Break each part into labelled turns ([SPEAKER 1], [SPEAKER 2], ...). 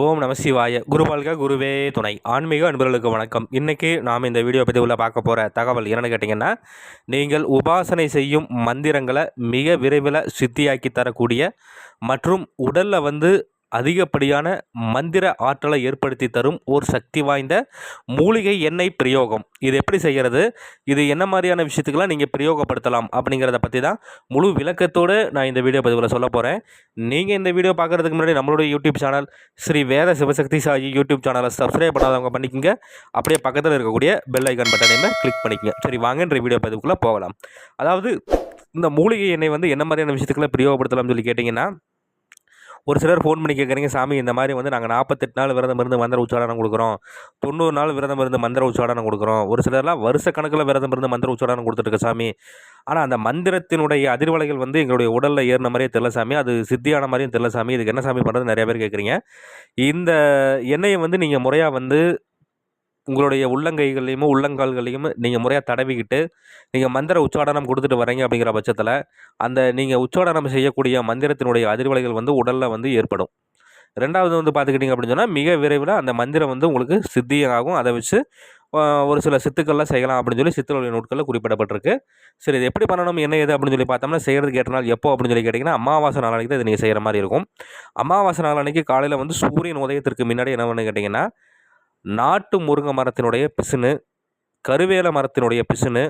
[SPEAKER 1] ஓம் நம சிவாய. குருபால்க குருவே துணை. ஆன்மீக அன்பர்களுக்கு வணக்கம். இன்றைக்கி நாம் இந்த வீடியோ பற்றி உள்ள பார்க்க போகிற தகவல் என்னென்னு கேட்டிங்கன்னா நீங்கள் உபாசனை செய்யும் மந்திரங்களை மிக விரைவில் சித்தியாக்கி தரக்கூடிய மற்றும் உடலில் வந்து அதிகப்படியான மந்திர ஆற்றலை ஏற்படுத்தி தரும் ஒரு சக்தி வாய்ந்த மூலிகை எண்ணெய் பிரயோகம். இது எப்படி செய்கிறது இது என்ன மாதிரியான விஷயத்துக்கெல்லாம் நீங்கள் பிரயோகப்படுத்தலாம் அப்படிங்கிறத பற்றி தான் முழு விளக்கத்தோடு நான் இந்த வீடியோ பதிவில் சொல்ல போகிறேன் நீங்கள் இந்த வீடியோ பார்க்குறதுக்கு முன்னாடி நம்மளுடைய YouTube channel Shri Veda Sivasakthi Sai YouTube சேனலை சப்ஸ்கிரைப் பண்ணாதவங்க பண்ணிக்கோங்க. அப்படியே பக்கத்தில் இருக்கக்கூடிய பெல் ஐக்கான் பட்டனையுமே கிளிக் பண்ணிக்கங்க. சரி வாங்கன்ற வீடியோ பதிவுக்குள்ளே போகலாம். அதாவது இந்த மூலிகை எண்ணெய் வந்து என்ன மாதிரியான விஷயத்துக்குள்ள பிரயோகப்படுத்தலாம்னு சொல்லி கேட்டிங்கன்னா ஒரு சிலர் ஃபோன் பண்ணி கேட்குறீங்க சாமி இந்த மாதிரி வந்து நாங்கள் நாற்பத்தெட்டு நாள் விரதம் இருந்து மந்திர உச்சாடனம் கொடுக்குறோம். தொண்ணூறு நாள் விரதம் இருந்து மந்திர உச்சாடனம் கொடுக்குறோம். ஒரு சிலர்லாம் வருஷ கணக்கில் விரதம் இருந்து மந்திர உச்சாடனம் கொடுத்துருக்க சாமி. ஆனால் அந்த மந்திரத்தினுடைய அதிர்வலைகள் வந்து எங்களுடைய உடலில் ஏறின மாதிரியே தெரில சாமி. அது சித்தியான மாதிரியும் தெரில சாமி. இதுக்கு என்ன சாமி பண்ணுறது நிறைய பேர் கேட்குறீங்க இந்த எண்ணெயை வந்து நீங்கள் முறையாக வந்து உங்களுடைய உள்ளங்கைகளையும் உள்ளங்கால்களையும் நீங்கள் முறையாக தடவிக்கிட்டு நீங்கள் மந்திர உச்சாடனம் கொடுத்துட்டு வரீங்க அப்படிங்கிற பட்சத்தில் அந்த நீங்கள் உச்சாடனம் செய்யக்கூடிய மந்திரத்தினுடைய அதிர்வலைகள் வந்து உடலில் வந்து ஏற்படும். ரெண்டாவது வந்து பார்த்துக்கிட்டிங்க அப்படின்னு சொன்னால் மிக விரைவில் அந்த மந்திரம் வந்து உங்களுக்கு சித்தியாகும் அதை வச்சு ஒரு சில சித்துக்கள்லாம் செய்யலாம் அப்படின்னு சொல்லி சித்தருடைய நூட்களில் குறிப்பிடப்பட்டிருக்கு. சரி இது எப்படி பண்ணணும்? என்ன ஏது அப்படின்னு சொல்லி பார்த்தோம்னா செய்கிறதுக்கு ஏற்ற நாள் எப்போ அப்படின்னு சொல்லி கேட்டிங்கன்னா அமாவாசை நாளைக்கு தான் இது நீங்கள் செய்கிற மாதிரி இருக்கும். அமாவாசை நாளன்னைக்கு காலையில் வந்து சூரியன் உதயத்திற்கு முன்னாடி என்ன பண்ணு கேட்டிங்கன்னா நாட்டு முருங்கை மரத்தினுடைய பிசுனு கருவேல மரத்தினுடைய பிசுனு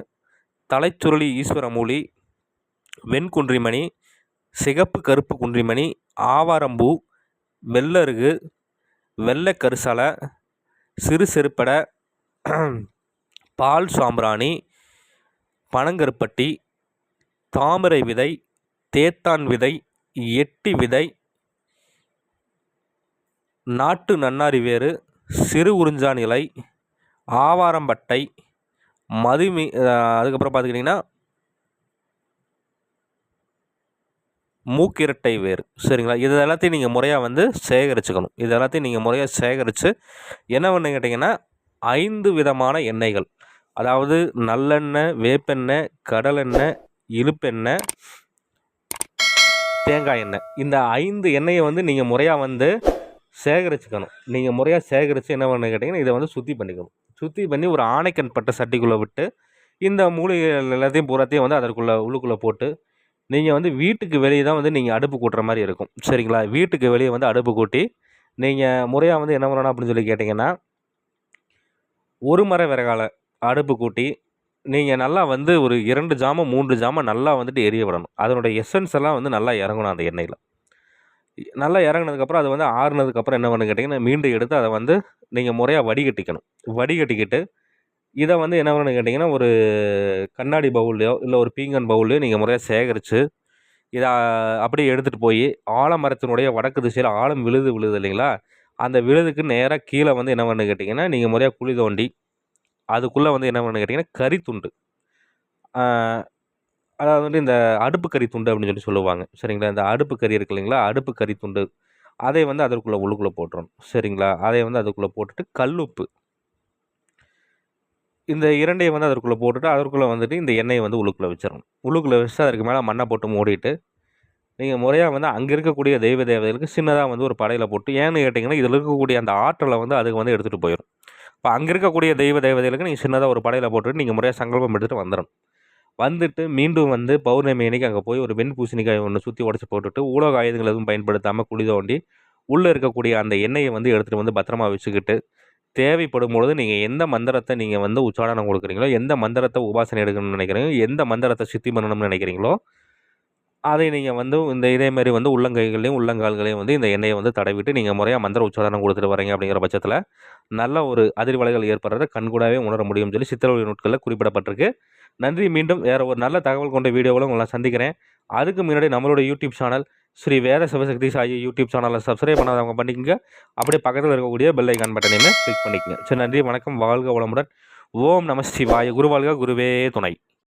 [SPEAKER 1] தலைச்சுருளி ஈஸ்வரமூலி வெண்குன்றிமணி சிகப்பு கருப்பு குன்றிமணி ஆவாரம்பூ வெள்ளருகு வெள்ளை கரிசலை சிறு செருப்படை பால் சாம்பிராணி பனங்கருப்பட்டி தாமரை விதை தேத்தான் விதை எட்டி விதை நாட்டு நன்னாரி வேறு சிறு உறிஞ்சான் இலை ஆவாரம்பட்டை மதுமி அதுக்கப்புறம் பார்த்துக்கிட்டிங்கன்னா மூக்கிரட்டை வேர். சரிங்களா? இது எல்லாத்தையும் நீங்கள் முறையாக வந்து சேகரிச்சுக்கணும். இது எல்லாத்தையும் நீங்கள் முறையாக சேகரித்து என்ன பண்ணு கேட்டிங்கன்னா ஐந்து விதமான எண்ணெய்கள். அதாவது நல்லெண்ணெய் வேப்பெண்ணெய் கடலெண்ணெய் இழுப்பெண்ணெய் தேங்காய் எண்ணெய். இந்த ஐந்து எண்ணெயை வந்து நீங்கள் முறையாக வந்து சேகரிச்சுக்கணும். நீங்கள் முறையாக சேகரித்து என்ன பண்ணு கேட்டிங்கன்னா இதை வந்து சுற்றி பண்ணிக்கணும். சுற்றி பண்ணி ஒரு ஆணைக்கண் பட்ட சட்டிக்குள்ளே விட்டு இந்த மூலிகைகள் எல்லாத்தையும் பூராத்தையும் வந்து அதற்குள்ளே உள்ளுக்குள்ளே போட்டு நீங்கள் வந்து வீட்டுக்கு வெளியே தான் வந்து நீங்கள் அடுப்பு கூட்டுற மாதிரி இருக்கும். சரிங்களா? வீட்டுக்கு வெளியே வந்து அடுப்பு கூட்டி நீங்கள் முறையாக வந்து என்ன பண்ணணும் அப்படின்னு சொல்லி கேட்டிங்கன்னா ஒரு மர விறகால அடுப்பு கூட்டி நீங்கள் நல்லா வந்து ஒரு இரண்டு ஜாமம் மூன்று ஜாமம் நல்லா வந்துட்டு எரிய விடணும். அதனுடைய எசன்ஸ் எல்லாம் வந்து நல்லா இறங்கணும் அந்த எண்ணெயில். நல்லா இறங்குனதுக்கப்புறம் அது வந்து ஆறுனதுக்கப்புறம் என்ன பண்ணு கேட்டிங்கன்னா மீண்டும் எடுத்து அதை வந்து நீங்கள் முறையாக வடிகட்டிக்கணும். வடிகட்டிக்கிட்டு இதை வந்து என்ன பண்ணணும்னு கேட்டிங்கன்னா ஒரு கண்ணாடி பவுல்லையோ இல்லை ஒரு பீங்கன் பவுல்லையோ நீங்கள் முறையாக சேகரித்து இதை அப்படியே எடுத்துகிட்டு போய் ஆலமரத்தினுடைய வடக்கு திசையில் ஆழம் விழுது விழுது இல்லைங்களா? அந்த விழுதுக்கு நேராக கீழே வந்து என்ன பண்ணு கேட்டிங்கன்னா நீங்கள் முறையாக குழி தோண்டி அதுக்குள்ளே வந்து என்ன பண்ணு கேட்டிங்கன்னா கறி துண்டு அதாவது வந்து இந்த அடுப்பு கறி துண்டு அப்படின்னு சொல்லி சொல்லுவாங்க. சரிங்களா? இந்த அடுப்பு கறி இருக்கு இல்லைங்களா? அடுப்பு கறி துண்டு. அதை வந்து அதற்குள்ளே உள்ளுக்குள்ளே போட்டுறணும். சரிங்களா? அதை வந்து அதுக்குள்ளே போட்டுட்டு கல்லுப்பு இந்த இரண்டையும் வந்து அதற்குள்ளே போட்டுட்டு அதற்குள்ளே வந்துட்டு இந்த எண்ணெயை வந்து உள்ளுக்குள்ளே வச்சிடணும் உள்ளுக்குள்ளே வச்சு அதற்கு மேலே மண்ணை போட்டு மூடிட்டு நீங்கள் முறையாக வந்து அங்கே இருக்கக்கூடிய தெய்வ தேவதைகளுக்கு சின்னதாக வந்து ஒரு படையில் போட்டு ஏன்னு கேட்டிங்கன்னா இதில் இருக்கக்கூடிய அந்த ஆற்றலை வந்து அதுக்கு வந்து எடுத்துகிட்டு போயிடும் இப்போ அங்கே இருக்கக்கூடிய தெய்வ தேவதைகளுக்கு நீங்கள் சின்னதாக ஒரு படையில் போட்டுட்டு நீங்கள் முறையாக சங்கல்பம் எடுத்துகிட்டு வந்துடணும் வந்துட்டு மீண்டும் வந்து பௌர்ணமி அன்னைக்கு அங்கே போய் ஒரு வெண் பூசணிக்காய் ஒன்று சுற்றி உடச்சி போட்டுட்டு ஊடக ஆயுதங்கள் எதுவும் பயன்படுத்தாமல் குழி தோண்டி உள்ளே இருக்கக்கூடிய அந்த எண்ணெயை வந்து எடுத்துகிட்டு வந்து பத்திரமா வச்சுக்கிட்டு தேவைப்படும் பொழுது நீங்கள் எந்த மந்திரத்தை நீங்கள் வந்து உச்சாடனம் கொடுக்குறீங்களோ எந்த மந்திரத்தை உபாசனை எடுக்கணும்னு நினைக்கிறீங்களோ எந்த மந்திரத்தை சித்தி பண்ணணும்னு நினைக்கிறீங்களோ அதை நீங்கள் வந்து இந்த இதேமாரி வந்து உள்ளங்கைகளையும் உள்ளங்கால்களையும் வந்து இந்த எண்ணெயை வந்து தடவிட்டு நீங்கள் முறையாக மந்திர உச்சாரணம் கொடுத்துட்டு வரீங்க அப்படிங்கிற பட்சத்தில் நல்ல ஒரு அதிர்வலைகள் ஏற்படுறத கண்கூடாவே உணர முடியும்னு சொல்லி சித்திரவழி நூட்களில் குறிப்பிடப்பட்டிருக்கு. நன்றி. மீண்டும் வேறு ஒரு நல்ல தகவல் கொண்ட வீடியோவில் உங்களை சந்திக்கிறேன். அதுக்கு முன்னாடி நம்மளோட YouTube channel Shri Veda Sivasakthi Sai YouTube சேனலை சப்ஸ்கிரைப் பண்ணாதவங்க பண்ணிக்கங்க. அப்படியே பக்கத்தில் இருக்கக்கூடிய பெல் ஐக்கான் பட்டனையுமே கிளிக் பண்ணிக்கங்க. சரி நன்றி. வணக்கம். வாழ்க வளமுடன். ஓம் நம சிவாய. குருவாழ்க. குருவே துணை.